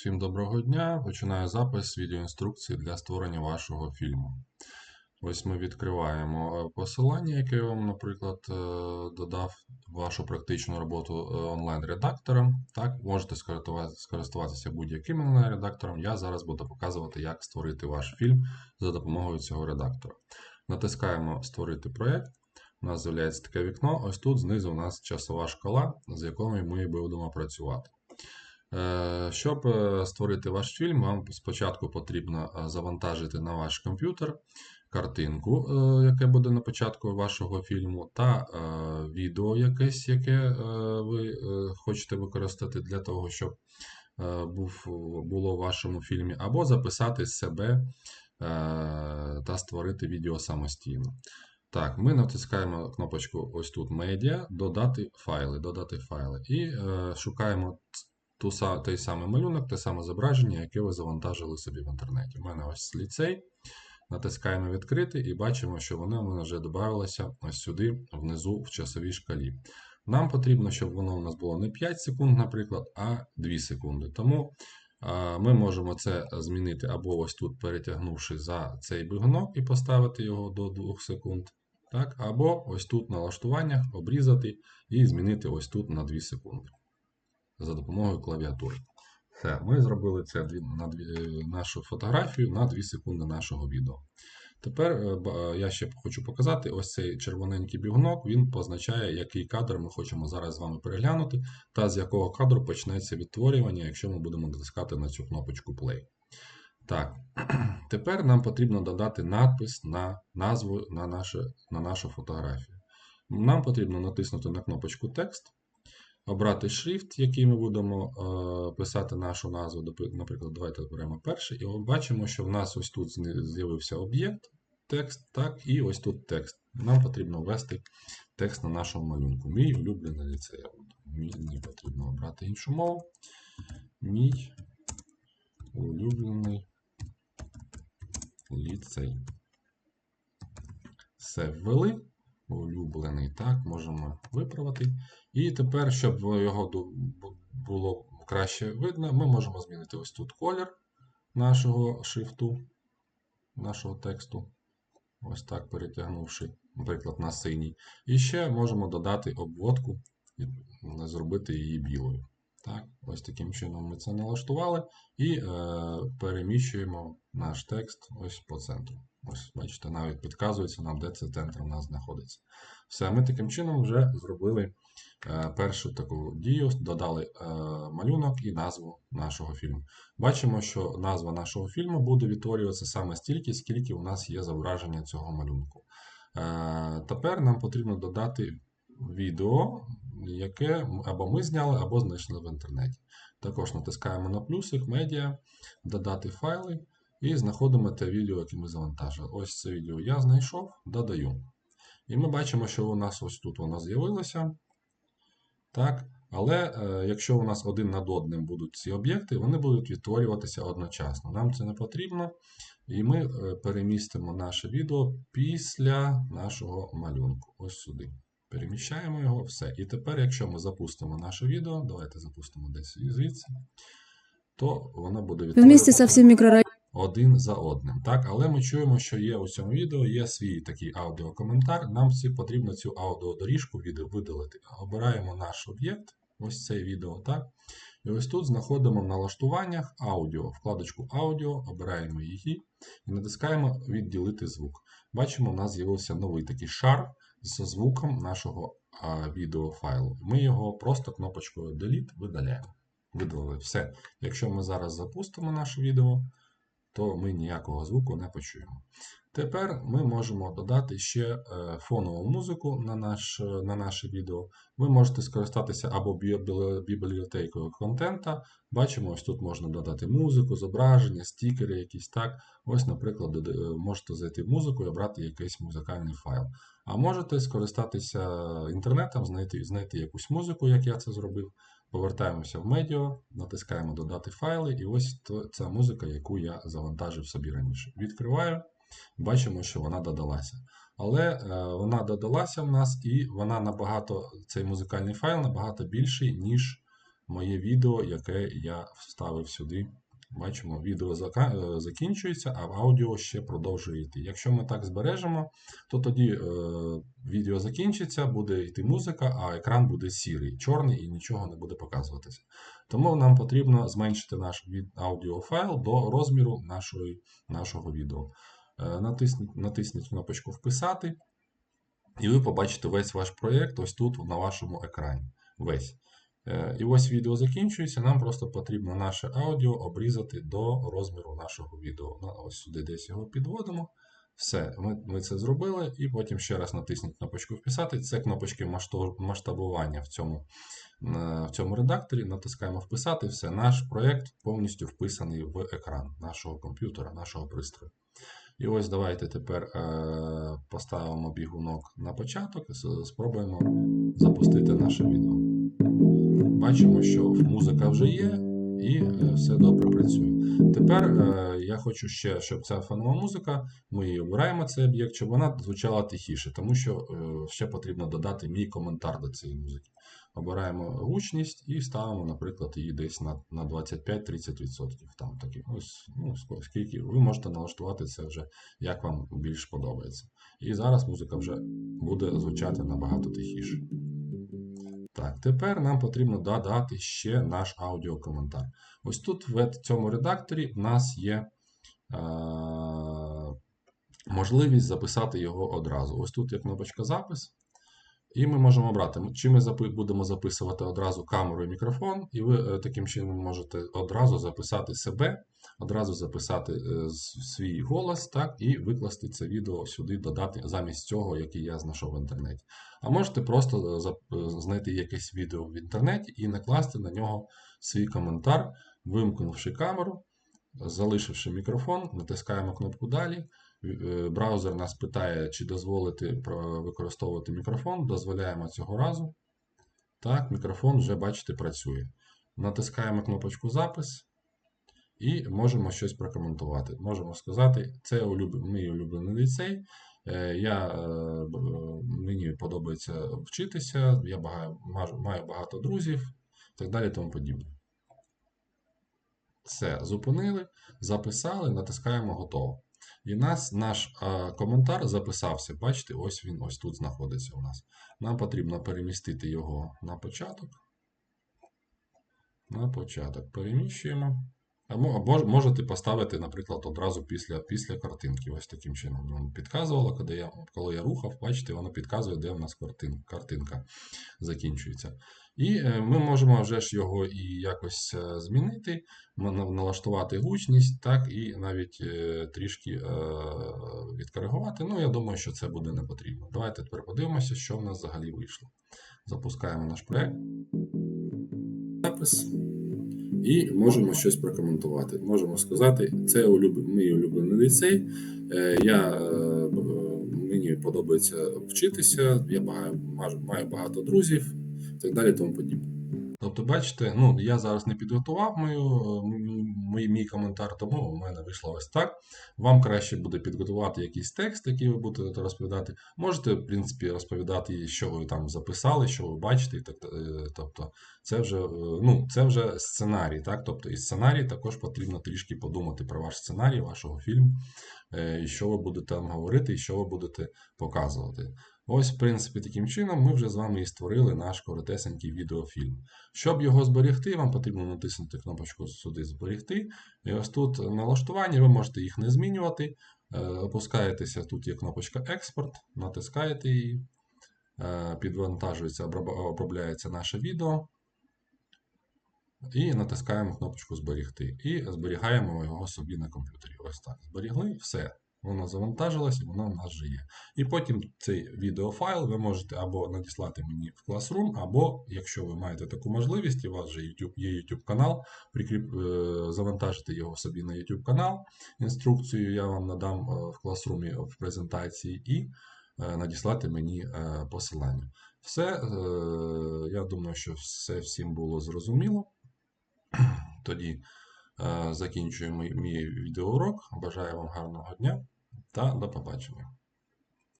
Всім доброго дня! Починаю запис відеоінструкції для створення вашого фільму. Ось ми відкриваємо е, посилання, яке я вам, наприклад, е, додав вашу практичну роботу е, онлайн-редактором. Так, можете скористуватися будь-яким онлайн-редактором. Я зараз буду показувати, як створити ваш фільм за допомогою цього редактора. Натискаємо Створити проєкт. У нас з'являється таке вікно. Ось тут знизу у нас часова шкала, з якою ми будемо працювати. Е, Щоб е, створити ваш фільм, вам спочатку потрібно е, завантажити на ваш комп'ютер картинку, яке буде на початку вашого фільму, та відео якесь, яке ви хочете використати для того, щоб було в вашому фільмі, або записати себе та створити відео самостійно. Так, ми натискаємо кнопочку ось тут медіа, додати файли, додати файли і е, шукаємо той самий малюнок, те саме зображення, яке ви завантажили собі в інтернеті. У мене ось ліцей. Натискаємо відкрити і бачимо, що воно в мене вже додавалося ось сюди, внизу в часовій шкалі. Нам потрібно, щоб воно у нас було не 5 секунд, наприклад, а 2 секунди. Тому ми можемо це змінити або ось тут перетягнувши за цей бігунок і поставити його до 2 секунд. Так, або ось тут в налаштуваннях обрізати і змінити ось тут на 2 секунди за допомогою клавіатури. Все, ми зробили це на дві, нашу фотографію на 2 секунди нашого відео. Тепер е, я ще хочу показати ось цей червоненький бігунок, він позначає, який кадр ми хочемо зараз з вами переглянути, та з якого кадру почнеться відтворювання, якщо ми будемо натискати на цю кнопочку Play. Так, тепер нам потрібно додати надпис на назву на, наше, на нашу фотографію. Нам потрібно натиснути на кнопочку Текст, обрати шрифт, який ми будемо е, писати нашу назву. Наприклад, давайте оберемо перший, і бачимо, що в нас ось тут з'явився об'єкт, текст, так, і ось тут текст. Нам потрібно ввести текст на нашому малюнку. Мій улюблений ліцей. Не потрібно обрати іншу мову. Мій улюблений ліцей. Все ввели. Улюблений, так, можемо виправити. І тепер, щоб його було краще видно, ми можемо змінити ось тут колір нашого шрифту, нашого тексту. Ось так перетягнувши, наприклад, на синій. І ще можемо додати обводку зробити її білою. Так, ось таким чином ми це налаштували і е, переміщуємо наш текст ось по центру. Ось, бачите, навіть підказується нам, де цей центр у нас знаходиться. Все, ми таким чином вже зробили е, першу таку дію, додали е, малюнок і назву нашого фільму. Бачимо, що назва нашого фільму буде відтворюватися саме стільки, скільки у нас є зображення цього малюнку. Е, Тепер нам потрібно додати відео, яке або ми зняли, або знайшли в інтернеті. Також натискаємо на плюсик, медіа, додати файли і знаходимо те відео, яке ми завантажили. Ось це відео я знайшов, додаю. І ми бачимо, що у нас ось тут воно з'явилося. Так? Але е, якщо у нас один над одним будуть ці об'єкти, вони будуть відтворюватися одночасно. Нам це не потрібно. І ми е, перемістимо наше відео після нашого малюнку. Ось сюди. Переміщаємо його, все. І тепер, якщо ми запустимо наше відео, давайте запустимо десь звідси, то воно буде відтворюватися один за одним. Так, але ми чуємо, що є у цьому відео є свій такий аудіокоментар. Нам всі потрібно цю аудіодоріжку видалити. Обираємо наш об'єкт, ось це відео, так. І ось тут знаходимо в налаштуваннях аудіо, вкладочку аудіо, обираємо її і натискаємо відділити звук. Бачимо, у нас з'явився новий такий шар з звуком нашого відеофайлу. Ми його просто кнопочкою Delete видаляємо. Видалили все. Якщо ми зараз запустимо наше відео, то ми ніякого звуку не почуємо. Тепер ми можемо додати ще е, фонову музику на, наш, е, на наше відео. Ви можете скористатися або бібліотекою контента. Бачимо, ось тут можна додати музику, зображення, стікери якісь так. Ось, наприклад, е, можете зайти в музику і обрати якийсь музикальний файл. А можете скористатися інтернетом, знайти, знайти якусь музику, як я це зробив. Повертаємося в медіа, натискаємо додати файли, і ось ця музика, яку я завантажив собі раніше. Відкриваю, бачимо, що вона додалася. Але е, вона додалася в нас, і вона набагато, цей музикальний файл набагато більший, ніж моє відео, яке я вставив сюди. Бачимо, відео е, закінчується, а аудіо ще продовжує йти. Якщо ми так збережемо, то тоді е, відео закінчиться, буде йти музика, а екран буде сірий, чорний і нічого не буде показуватися. Тому нам потрібно зменшити наш аудіофайл до розміру нашої, нашого відео. Е, натисніть, натисніть кнопочку Вписати, і ви побачите весь ваш проєкт ось тут на вашому екрані. Весь. Е, І ось відео закінчується. Нам просто потрібно наше аудіо обрізати до розміру нашого відео. Ну, Ось сюди десь його підводимо. Все, ми, ми це зробили, і потім ще раз натисніть кнопочку Вписати. Це кнопочки масштабування в цьому, е, в цьому редакторі. Натискаємо Вписати. Все, наш проєкт повністю вписаний в екран нашого комп'ютера, нашого пристрою. І ось давайте тепер е, поставимо бігунок на початок і спробуємо запустити наше відео. Бачимо, що музика вже є і е, все добре працює. Тепер е, я хочу ще, щоб ця фонова музика, ми її обираємо цей об'єкт, щоб вона звучала тихіше, тому що е, ще потрібно додати мій коментар до цієї музики. Обираємо гучність і ставимо, наприклад, її десь на, на 25-30%. Там такі, ось, ну, скільки ви можете налаштувати це вже, як вам більш подобається. І зараз музика вже буде звучати набагато тихіше. Так, тепер нам потрібно додати ще наш аудіокоментар. Ось тут в цьому редакторі в нас є е, можливість записати його одразу. Ось тут є кнопочка запис. І ми можемо обрати, чи ми будемо записувати одразу камеру і мікрофон, і ви е, таким чином можете одразу записати себе, одразу записати е, свій голос, так, і викласти це відео сюди, додати замість цього, який я знайшов в інтернеті. А можете просто е, знайти якесь відео в інтернеті і накласти на нього свій коментар, вимкнувши камеру, залишивши мікрофон, натискаємо кнопку Далі. Е, Браузер нас питає, чи дозволити використовувати мікрофон. Дозволяємо цього разу. Так, мікрофон вже, бачите, працює. Натискаємо кнопочку Запис і можемо щось прокоментувати. Можемо сказати, це мій улюблений ліцей. Е, Я, е, мені подобається вчитися, я маю багато друзів і так далі тому подібне. Все, зупинили, записали, натискаємо готово. І нас, наш е, коментар записався. Бачите, ось він ось тут знаходиться у нас. Нам потрібно перемістити його на початок. На початок переміщуємо. Або, можете поставити, наприклад, одразу після, після картинки. Ось таким чином. Воно підказувало, коли я, коли я рухав, бачите, воно підказує, де в нас картин, картинка закінчується. І е, ми можемо вже ж його і якось е, змінити, налаштувати гучність, так, і навіть е, трішки відкоригувати. Ну, я думаю, що це буде не потрібно. Давайте тепер подивимося, що в нас взагалі вийшло. Запускаємо наш проект. Запис. І можемо щось прокоментувати. Можемо сказати, це улюб... мій улюблений ліцей. Е, Я, е, мені подобається вчитися, я маю багато друзів і так далі. Тому подібне. Тобто, бачите, ну я зараз не підготував мою, е, мій, мій коментар, тому в мене вийшло ось так. Вам краще буде підготувати якийсь текст, який ви будете розповідати. Можете, в принципі, розповідати, що ви там записали, що ви бачите. е, Тобто, це вже, е, ну, це вже сценарій. Так? Тобто, і сценарій також потрібно трішки подумати про ваш сценарій, вашого фільму, і що ви будете там говорити, і що ви будете показувати. Ось, в принципі, таким чином ми вже з вами і створили наш коротесенький відеофільм. Щоб його зберегти, вам потрібно натиснути кнопочку сюди зберегти. І ось тут налаштування, ви можете їх не змінювати. Е, Опускаєтеся, тут є кнопочка Експорт, натискаєте її, е, підвантажується, обробляється наше відео. І натискаємо кнопочку Зберегти. І зберігаємо його собі на комп'ютері. Ось так. Зберігли, все. Воно завантажилось і воно в нас вже є. І потім цей відеофайл ви можете або надіслати мені в Classroom, або, якщо ви маєте таку можливість, і у вас вже YouTube, є YouTube канал, прикріп, е, завантажити його собі на YouTube канал. Інструкцію я вам надам е, в Classroom в презентації і е, надіслати мені посилання. Все, я думаю, що все всім було зрозуміло. Тоді закінчуємо мій відеоурок. Бажаю вам гарного дня та до побачення.